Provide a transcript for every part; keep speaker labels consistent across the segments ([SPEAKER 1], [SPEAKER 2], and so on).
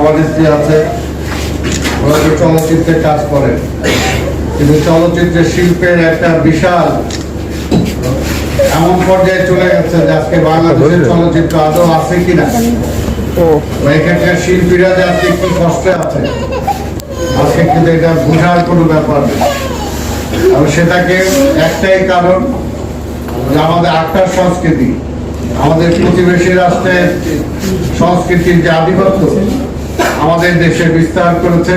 [SPEAKER 1] সভানেত্রী আছে। ওরা তো চলচ্চিত্রে কাজ করেন। কিন্তু চলচ্চিত্রের শিল্পের একটা বিশাল এমন পর্যায়ে চলে গেছে যে আজকে বাংলাদেশের চলচ্চিত্র আদৌ আছে কিনা। এখানকার শিল্পীরা যে আজকে কি কষ্টে আছে। আজকে কিন্তু এটা বোঝার কোনো ব্যাপার নেই। আর সেটাকে একটাই কারণ যে আমাদের আখড়ার সংস্কৃতি আমাদের প্রতিবেশী রাষ্ট্রের সংস্কৃতির যে আধিপত্য আমাদের দেশে বিস্তার করেছে।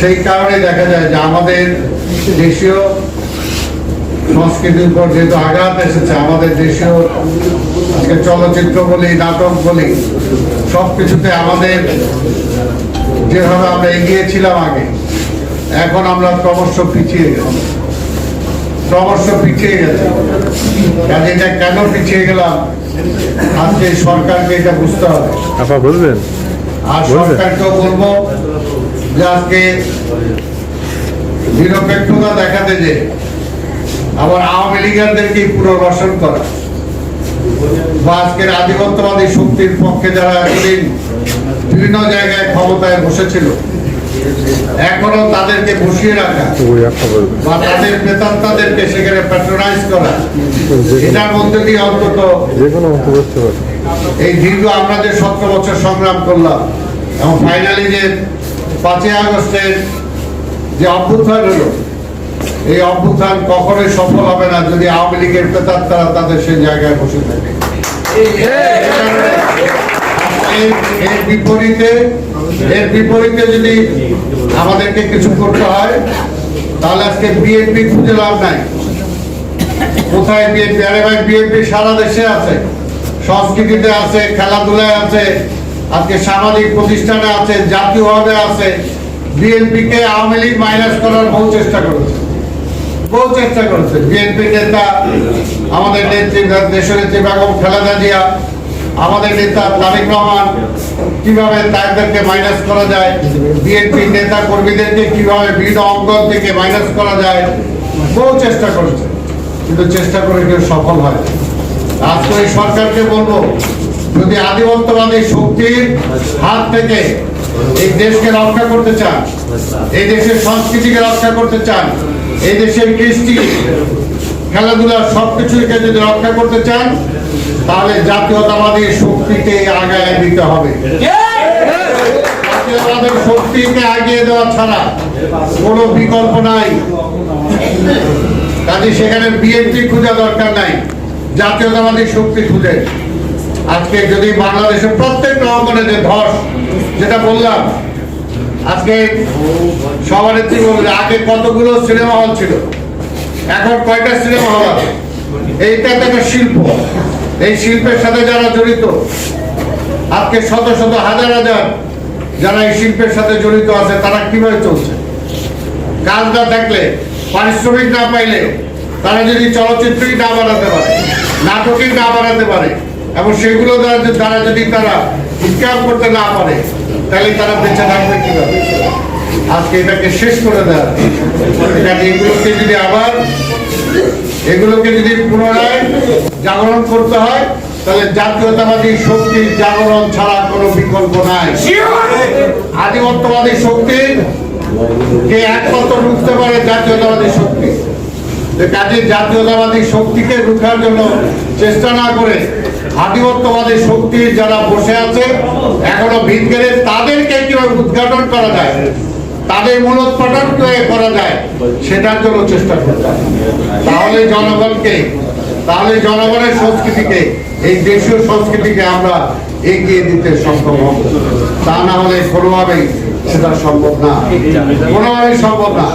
[SPEAKER 1] সেই কারণে দেখা যায় যে আমাদের দেশীয় সংস্কৃতির উপর যেহেতু আঘাত এসেছে, আমাদের দেশীয় আজকে চলচ্চিত্র বলি, নাটক বলি সব কিছুতে আমাদের যেভাবে আমরা এগিয়েছিলাম আগে, এখন আমরা ক্রমশ পিছিয়ে গেছি ক্রমশ পিছিয়ে গেছে। কাজে এটা কেন পিছিয়ে গেলাম? আজকে সরকারকে এটা বুঝতে হবে।
[SPEAKER 2] বলবেন?
[SPEAKER 1] আর। সরকারকেও বলব যে আজকে নিরপেক্ষতা দেখাতে যে আবার আওয়ামী লীগারদেরকে পুনর্বাসন করা বা আজকের আধিপত্যবাদী শক্তির পক্ষে যারা এতদিন বিভিন্ন জায়গায় ক্ষমতায় বসেছিল এখনও তাদেরকে বসিয়ে রাখা। বা তাদের প্রেতাত্মাদেরকে সেখানে প্যাট্রোনাইজ করা। এটার মধ্যে দিয়ে অন্তত এই দীর্ঘ আমরা যে সতেরো বছর সংগ্রাম করলাম এবং ফাইনালি যে পাঁচই আগস্টের যে অভ্যুত্থান হলো এই অভ্যুত্থান কখনোই সফল হবে না যদি আওয়ামী লীগের প্রেতাত্মারা তাদের সেই জায়গায় বসে থাকে। এর বিপরীতে এর বিপরীতে যদি আমাদেরকে কিছু করতে হয়, তাহলে আজকে বিএনপি খুঁজে লাভ নাই। কোথায় বিএনপি আরে ভাই বিএনপি সারা দেশে আছে। সংস্কৃতিতে আছে, খেলাধুলায় আছে, আজকে সামাজিক প্রতিষ্ঠানে আছে, জাতীয়ভাবে আছে। বিএনপি কে আওয়ামী লীগ মাইনাস করার বহু চেষ্টা করেছে। বহু চেষ্টা করেছে। বিএনপি নেতা আমাদের নেত্রী, দেশের নেত্রী বেগম খালেদা জিয়া আমাদের নেতা তারেক রহমান কীভাবে তাদেরকে মাইনাস করা যায় বিএনপি নেতা কর্মীদেরকে কীভাবে বিভিন্ন অঙ্গন থেকে মাইনাস করা যায়, বহু চেষ্টা করেছে, কিন্তু চেষ্টা করে কেউ সফল হয়। আজকে এই সরকারকে বলব, যদি আধিপত্যবাদী শক্তির হাত থেকে এই দেশকে রক্ষা করতে চান, এই দেশের সংস্কৃতিকে রক্ষা করতে চান, এই দেশের কৃষ্টি, খেলাধুলা সবকিছুকে যদি রক্ষা করতে চান তাহলে জাতীয়তাবাদী শক্তিকে আগায় দিতে হবে। জাতীয়তাবাদের শক্তিকে আগিয়ে দেওয়া ছাড়া কোনো বিকল্প নাই। কাজে সেখানে বিএনপি খোঁজা দরকার নাই জাতীয়তাবাদী শক্তি খুঁজে। আজকে যদি বাংলাদেশের প্রত্যেক অঙ্গনে যে ধস যেটা বললাম আজকে সবার আগে কতগুলো সিনেমা হল ছিল এখন কয়টা সিনেমা হল আছে? এইটা একটা শিল্প। এই শিল্পের সাথে যারা জড়িত, আজকে শত শত হাজার হাজার যারা এই শিল্পের সাথে জড়িত আছে, তারা কীভাবে চলছে? কাজ না থাকলে পারিশ্রমিক না পাইলে তারা যদি চলচ্চিত্রই না বানাতে পারে, নাটকই না বানাতে পারে, এবং সেগুলো দ্বারা যদি- যদি তারা ইনকাম করতে না পারে, তাহলে তারা বেঁচে থাকবে কীভাবে? আজকে এটাকে শেষ করে দেওয়া এগুলোকে যদি আবার এগুলোকে যদি পুনরায় জাগরণ করতে হয় তাহলে জাতীয়তাবাদী শক্তির জাগরণ ছাড়া কোনো বিকল্প নাই। আধিপত্যবাদী শক্তির কে একমাত্র রুখতে পারে জাতীয়তাবাদী শক্তি? কাজে জাতীয়তাবাদী শক্তিকে রুখার জন্য চেষ্টা না করে আধিপত্যবাদী শক্তির যারা বসে আছে এখনও ভিতরে তাদেরকে কীভাবে উদ্ঘাটন করা যায়? তাদের মূলোৎপাটন করা সেটার জন্য চেষ্টা করতে তাহলে জনগণকে, তাহলে জনগণের সংস্কৃতিকে, এই দেশীয় সংস্কৃতিকে আমরা এগিয়ে দিতে সক্ষম হব। তা না হলে কোনোভাবেই সেটা সম্ভব না। কোনোভাবেই সম্ভব না।